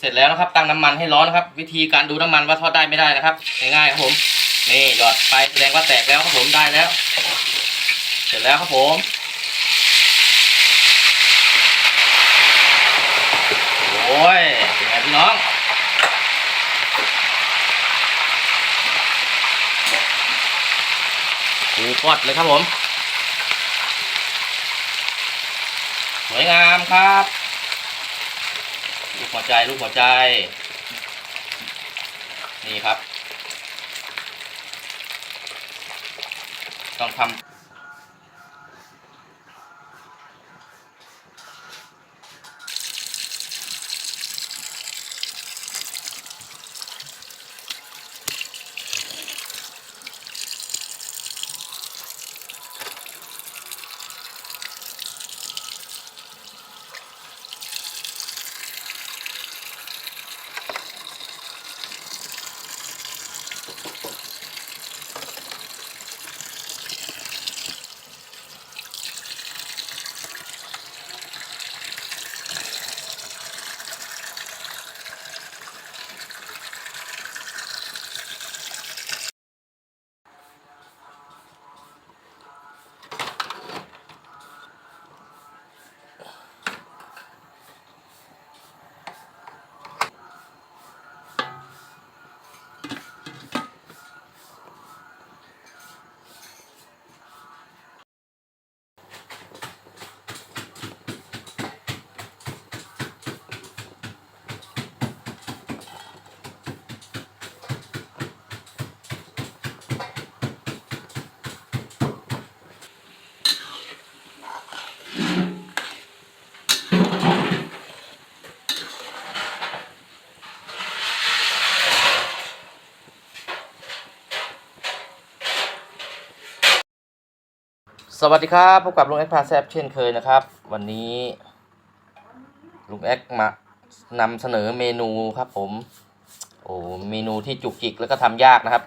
เสร็จแล้วนะครับตั้งน้ำมันให้ร้อนนะครับ วิธีการดูน้ำมันว่าทอดได้ไม่ได้นะครับง่ายๆครับผมนี่หยอดไปแสดงว่าแตกแล้วครับผมได้แล้ว เสร็จแล้วครับผมโอ้ยเป็นไงพี่น้องดูปอดเลยครับผมสวยงามครับ ลูกหัวใจลูกหัวใจ นี่ครับ ต้องทำ สวัสดีครับพบกับลุงแอคพาแซบเช่นเคยนะครับ วันนี้ลุงแอคมานำเสนอเมนูครับผม โอ้เมนูที่จุกจิกแล้วก็ทำยากนะครับ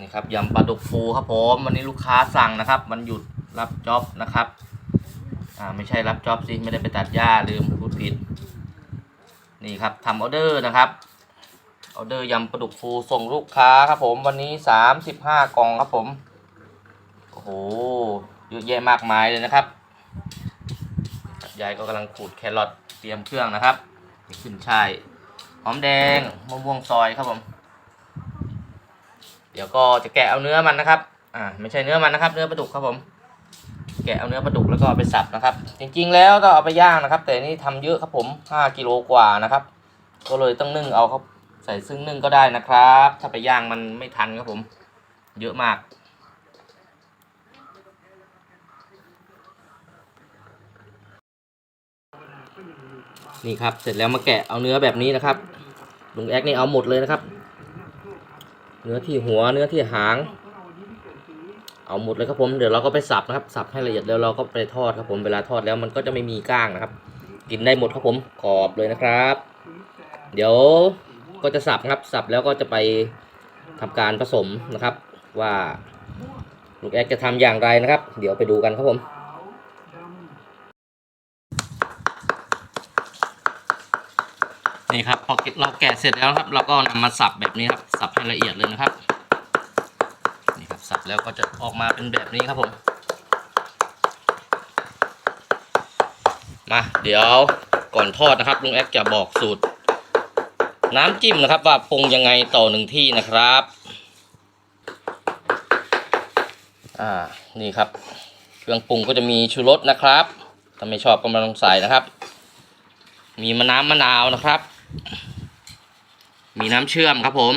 นี่ครับยำปลาดุกฟูครับผมวันนี้ลูกค้าสั่งนะครับวันหยุดรับจ็อบนะครับอ่าไม่ใช่รับจ็อบสิไม่ได้ไปตัดหญ้าลืมพูดผิด นี่ครับทำออเดอร์นะครับออเดอร์ยำปลาดุกฟูส่งลูกค้าครับผมวันนี้สามสิบห้ากล่องครับผม โอ้โหเยอะแยะมากมายเลยนะครับยายก็กำลังขูดแครอทเตรียมเครื่องนะครับมีขึ้นช่ายหอมแดงมะม่วงซอยครับผม เดี๋ยวก็จะแกะเอาเนื้อมันนะครับ อ่า ไม่ใช่เนื้อมันนะครับ เนื้อปลาดุกครับผม แกะเอาเนื้อปลาดุกแล้วก็ไปสับนะครับ จริงๆแล้วต้องเอาไปย่างนะครับ แต่นี่ทำเยอะครับผมห้ากิโลกว่านะครับ ก็เลยต้องนึ่งเอาครับ ใส่ซึ่งนึ่งก็ได้นะครับ ถ้าไปย่างมันไม่ทันครับผม เยอะมาก นี่ครับ เสร็จแล้วมาแกะเอาเนื้อแบบนี้นะครับลุงแอกนี่เอาหมดเลยนะครับ เนื้อที่หัวเนื้อที่หาง เอาหมดเลยครับผมเดี๋ยวเราก็ไปสับนะครับสับให้ละเอียดแล้วเราก็ไปทอดครับผมเวลาทอดแล้วมันก็จะไม่มีก้างนะครับ กินได้หมดครับผมกรอบเลยนะครับ เดี๋ยวก็จะสับครับสับแล้วก็จะไปทำการผสมนะครับ ว่าลุงแอกจะทำอย่างไรนะครับ เดี๋ยวไปดูกันครับผม นี่ครับพอเราแกะเสร็จแล้วครับ เราก็นำมาสับแบบนี้ครับ สับให้ละเอียดเลยนะครับ นี่ครับสับแล้วก็จะออกมาเป็นแบบนี้ครับผม มาเดี๋ยวก่อนทอดนะครับลุงแอ๊กจะบอกสูตร น้ำจิ้มนะครับ ว่าปรุงยังไงต่อหนึ่งที่นะครับ อ่านี่ครับ เครื่องปรุงก็จะมีชูรสนะครับถ้าไม่ชอบก็ไม่ต้องใส่นะครับ มีมะน้ำมะนาวนะครับ มีน้ำเชื่อมครับผม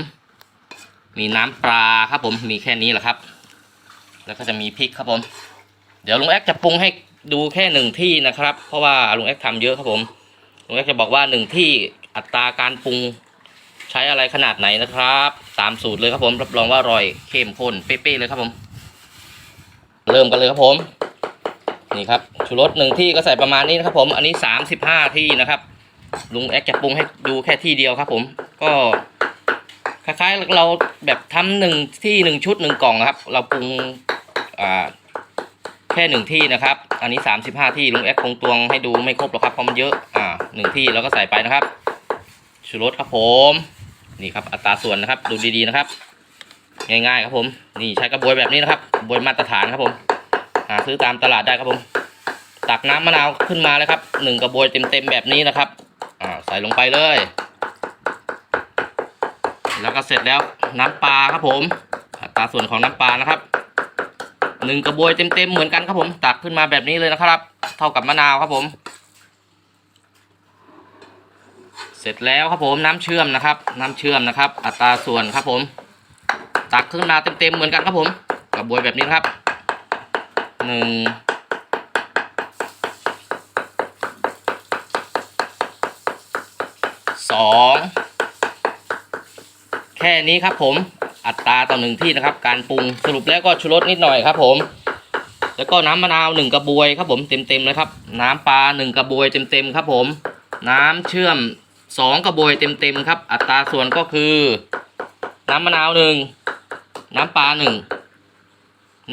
มีน้ำปลาครับผม มีแค่นี้แหละครับ แล้วก็จะมีพริกครับผม เดี๋ยวลุงแอ๊กจะปรุงให้ดูแค่หนึ่งที่นะครับ เพราะว่าลุงแอ๊กทำเยอะครับผม ลุงแอ๊กจะบอกว่าหนึ่งที่อัตราการปรุงใช้อะไรขนาดไหนนะครับ ตามสูตรเลยครับผม รับรองว่าอร่อยเข้มข้นเป๊ะๆเลยครับผม เริ่มกันเลยครับผม นี่ครับชูรสหนึ่งที่ก็ใส่ประมาณนี้นะครับผม อันนี้สามสิบห้าที่นะครับ ลุงแอ๊กจะปรุงให้ดูแค่ที่เดียวครับ ผม ก็คล้ายๆเราแบบทำหนึ่งที่หนึ่งชุดหนึ่งกล่องครับ เราปรุงแค่หนึ่งที่นะครับ อันนี้สามสิบห้าที่ลุงแอ๊กคงตวงให้ดูไม่ครบหรอกครับเพราะมันเยอะอ่าหนึ่งที่เราก็ใส่ไปนะครับชูรสครับผมนี่ครับอัตราส่วนนะครับ ดูดีๆนะครับ ง่ายๆครับผม นี่ใช้กระบวยแบบนี้นะครับบวยมาตรฐานครับผมหาซื้อตามตลาดได้ครับผม ตักน้ำมะนาวขึ้นมาเลยครับหนึ่งกระบวยเต็มๆแบบนี้นะครับ ใส่ลงไปเลย แล้วก็เสร็จแล้วน้ำปลาครับผมอัตราส่วนของน้ำปลานะครับหนึ่งกระบวยเต็มๆเหมือนกันครับผมตักขึ้นมาแบบนี้เลยนะครับ เท่ากับมะนาวครับผม เสร็จแล้วครับผมน้ำเชื่อมนะครับ น้ำเชื่อมนะครับ อัตราส่วนครับผม ตักขึ้นมาเต็มๆเหมือนกันครับผม กระบวยแบบนี้ครับหนึ่งสองแค่นี้ครับผมอัตราต่อหนึ่งที่นะครับ การปรุงสรุปแล้วก็ชูรสนิดหน่อยครับผม แล้วก็น้ำมะนาวหนึ่งกระบวยครับผมเต็มๆเลยครับ น้ำปลาหนึ่งกระบวยเต็มๆครับผม น้ำเชื่อมสองกระบวยเต็มๆครับ อัตราส่วนก็คือ น้ำมะนาวหนึ่งน้ำปลาหนึ่ง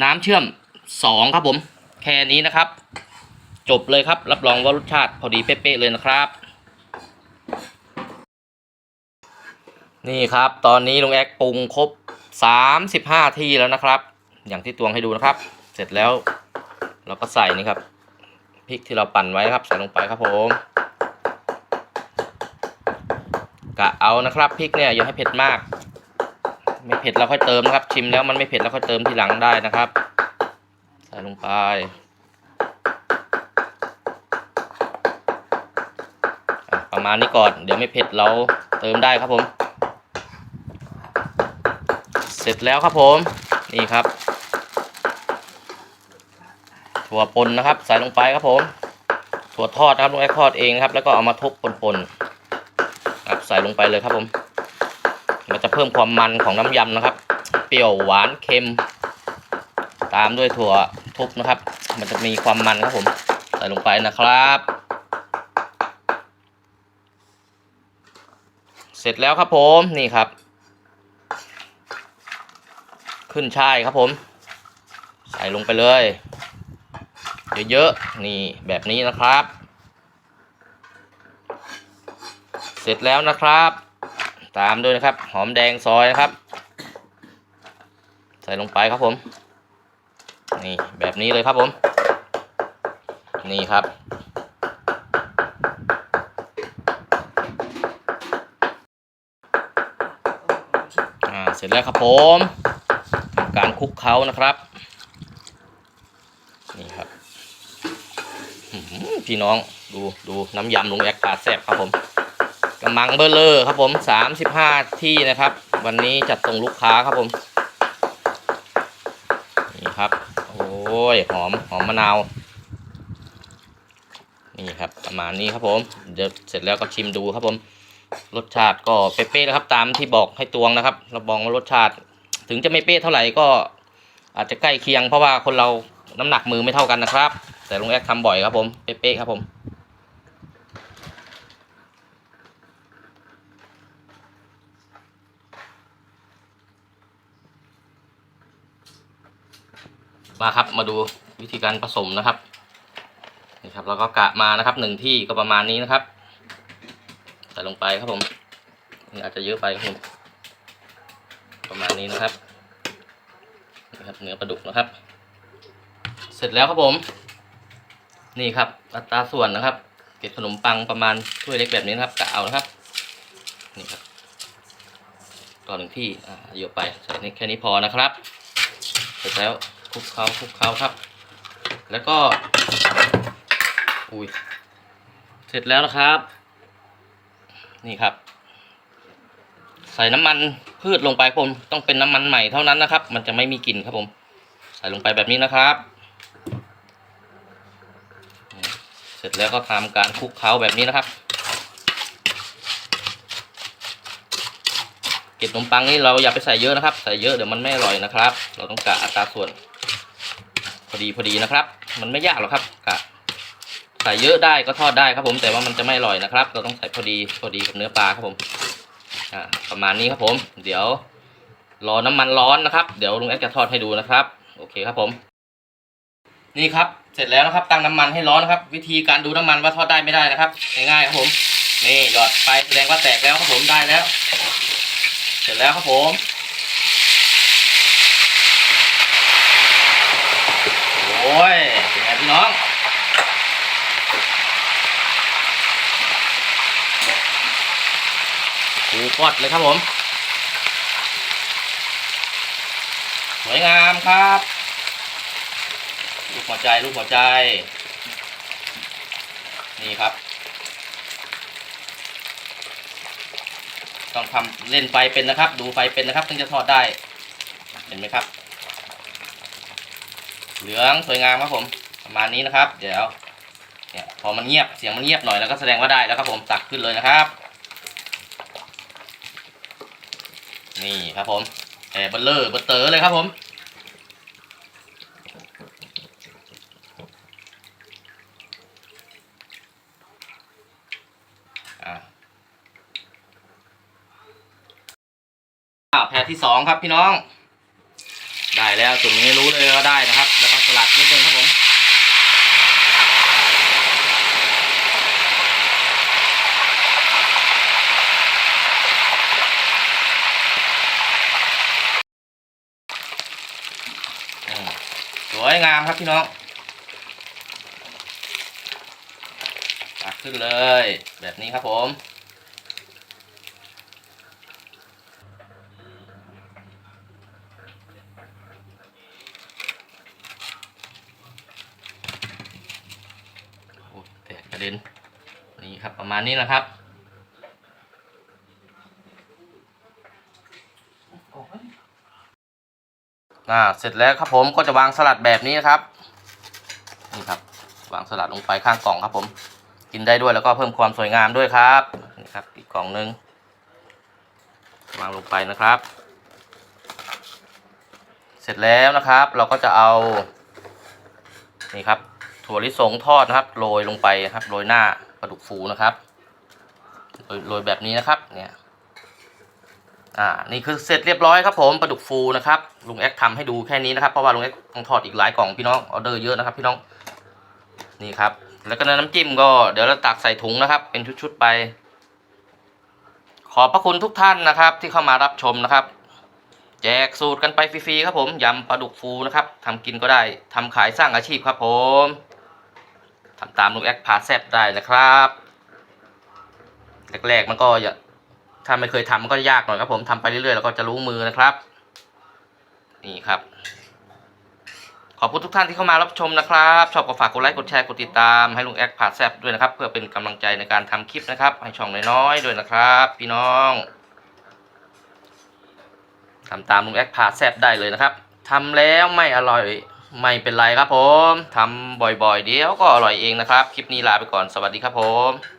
น้ำเชื่อมสองครับผม แค่นี้นะครับ จบเลยครับรับรองว่ารสชาติพอดีเป๊ะๆเลยนะครับ นี่ครับ ตอนนี้ลุงแอ๊กปรุงครบ35ที่แล้วนะครับ อย่างที่ตวงให้ดูนะครับ เสร็จแล้ว เราก็ใส่นี่ครับพริกที่เราปั่นไว้ครับใส่ลงไปครับผมกะเอานะครับพริกเนี่ยอย่าให้เผ็ดมาก ไม่เผ็ดเราค่อยเติมนะครับ ชิมแล้วมันไม่เผ็ดเราค่อยเติมทีหลังได้นะครับ ใส่ลงไป ประมาณนี้ก่อน เดี๋ยวไม่เผ็ดเราเติมได้ครับผม สร็จแล้วครับผม นี่ครับ ถั่วปนนะครับ ใส่ลงไปครับผม ถั่วทอดนะครับลงแอคทอดเองครับ แล้วก็เอามาทุบปนๆครับใส่ลงไปเลยครับผม มันจะเพิ่มความมันของน้ำยำนะครับ เปรี้ยวหวานเค็ม ตามด้วยถั่วทุบนะครับ มันจะมีความมันครับผม ใส่ลงไปนะครับ เสร็จแล้วครับผม นี่ครับ ขึ้นช่ายครับผม ใส่ลงไปเลย เยอะๆ นี่แบบนี้นะครับ เสร็จแล้วนะครับ ตามด้วยนะครับ หอมแดงซอยนะครับ ใส่ลงไปครับผม นี่แบบนี้เลยครับผม นี่ครับอ่าเสร็จแล้วครับผม การคลุกเคล้านะครับนี่ครับพี่น้องดูดูน้ำยำลุงแอกปลาแซ่บครับผมกำมังเบอร์เลอร์ครับผมสามสิบห้าที่นะครับ วันนี้จัดส่งลูกค้าครับผมนี่ครับ โอ้ยหอมหอมมะนาวนี่ครับประมาณนี้ครับผมเดี๋ยวเสร็จแล้วก็ชิมดูครับผม รสชาติก็เป๊ะๆนะครับ ตามที่บอกให้ตวงนะครับเราบอกว่ารสชาติ ถึงจะไม่เป๊ะเท่าไหร่ก็อาจจะใกล้เคียงเพราะว่าคนเราน้ำหนักมือไม่เท่ากันนะครับ แต่ลุงแอกทำบ่อยครับผมเป๊ะๆครับผมมาครับมาดูวิธีการผสมนะครับนี่ครับแล้วก็กะมานะครับหนึ่งที่ก็ประมาณนี้นะครับ ใส่ลงไปครับผมอาจจะเยอะไปครับผม นี้นะครับนี่ครับเนื้อปลาดุกนะครับ เสร็จแล้วครับผม นี่ครับอัตราส่วนนะครับ เก็บขนมปังประมาณถ้วยเล็กแบบนี้นะครับกะเอานะครับนี่ครับต่อนหนึ่งที่อ่าเยอะไปใส่นี่แค่นี้พอนะครับ เสร็จแล้วคลุกเคล้าคลุกเคล้าครับ แล้วก็อุ้ยเสร็จแล้วนะครับ นี่ครับ ใส่น้ำมัน พืชลงไปผมต้องเป็นน้ำมันใหม่เท่านั้นนะครับ มันจะไม่มีกลิ่นครับผม ใส่ลงไปแบบนี้นะครับ เสร็จแล้วก็ทำการคลุกเคล้าแบบนี้นะครับ เกล็ดขนมปังนี่เราอย่าไปใส่เยอะนะครับ ใส่เยอะเดี๋ยวมันไม่อร่อยนะครับ เราต้องกะอัตราส่วน พอดีพอดีนะครับ มันไม่ยากหรอกครับกะใส่เยอะได้ก็ทอดได้ครับผมแต่ว่ามันจะไม่อร่อยนะครับ เราต้องใส่พอดีพอดีกับเนื้อปลาครับผม อ่าประมาณนี้ครับผม เดี๋ยวรอน้ำมันร้อนนะครับ เดี๋ยวลุงแอดจะทอดให้ดูนะครับ โอเคครับผม นี่ครับ เสร็จแล้วนะครับ ตั้งน้ำมันให้ร้อนนะครับ วิธีการดูน้ำมันว่าทอดได้ไม่ได้นะครับ ง่ายๆครับผม นี่หยอดไปแสดงว่าแตกแล้วครับผมได้แล้ว เสร็จแล้วครับผมโอ้ยเป็นไงพี่น้อง หูกอดเลยครับผม สวยงามครับ ลูกหัวใจลูกหัวใจ นี่ครับ ต้องทำเล่นไฟเป็นนะครับ ดูไฟเป็นนะครับ ถึงจะทอดได้ เห็นไหมครับ เหลืองสวยงามครับผม ประมาณนี้นะครับ เดี๋ยวเนี่ยพอมันเงียบเสียงมันเงียบหน่อยแล้วก็แสดงว่าได้แล้วครับผมตักขึ้นเลยนะครับ นี่ครับผมแอบเบลเลอร์เบลเตอร์เลยครับผมอ่าอ่าแพรที่สองครับพี่น้อง ได้แล้วจุ่มนี้รู้เลยว่าได้นะครับ แล้วก็สลัดนิดนึงครับผม วยงามครับพี่น้องตักขึ้นเลย แบบนี้ครับผม โอ้แตกกระเด็น นี่ครับประมาณนี้นะครับ อ่าเสร็จแล้วครับผมก็จะวางสลัดแบบนี้นะครับนี่ครับ วางสลัดลงไปข้างกล่องครับผม กินได้ด้วยแล้วก็เพิ่มความสวยงามด้วยครับนี่ครับอีกกล่องหนึงวางลงไปนะครับ เสร็จแล้วนะครับ เราก็จะเอานี่ครับ ถั่วลิสงทอดนะครับโรยลงไปครับโรยหน้าปลาดุกฟูนะครับโรยแบบนี้นะครับเนี่ย อ่านี่คือเสร็จเรียบร้อยครับผมปลาดุกฟูนะครับลุงแอ็กทำให้ดูแค่นี้นะครับเพราะว่าลุงแอ็กต้องทอดอีกหลายกล่องพี่น้องออเดอร์เยอะนะครับพี่น้องนี่ครับ แล้วก็น้ำจิ้มก็เดี๋ยวเราตักใส่ถุงนะครับ เป็นชุดๆไป ขอบพระคุณทุกท่านนะครับ ที่เข้ามารับชมนะครับ แจกสูตรกันไปฟรีๆครับผมยำปลาดุกฟูนะครับทำกินก็ได้ทำขายสร้างอาชีพครับผมทำตามลุงแอ็กพาแซบได้นะครับแรกๆมันก็อย่า ถ้าไม่เคยทำมันก็ยากหน่อยครับ ผมทำไปเรื่อยๆแล้วก็จะรู้มือนะครับ นี่ครับ ขอบคุณทุกท่านที่เข้ามารับชมนะครับ ชอบก็ฝากกดไลค์กดแชร์กดติดตามให้ลุงแอ็กพาแซบด้วยนะครับ เพื่อเป็นกำลังใจในการทำคลิปนะครับ ให้ช่องน้อยๆด้วยนะครับ พี่น้องทำตามลุงแอ็กพาแซบได้เลยนะครับทำแล้วไม่อร่อยไม่เป็นไรครับผมทำบ่อยๆ เดี๋ยวก็อร่อยเองนะครับ คลิปนี้ลาไปก่อนสวัสดีครับผม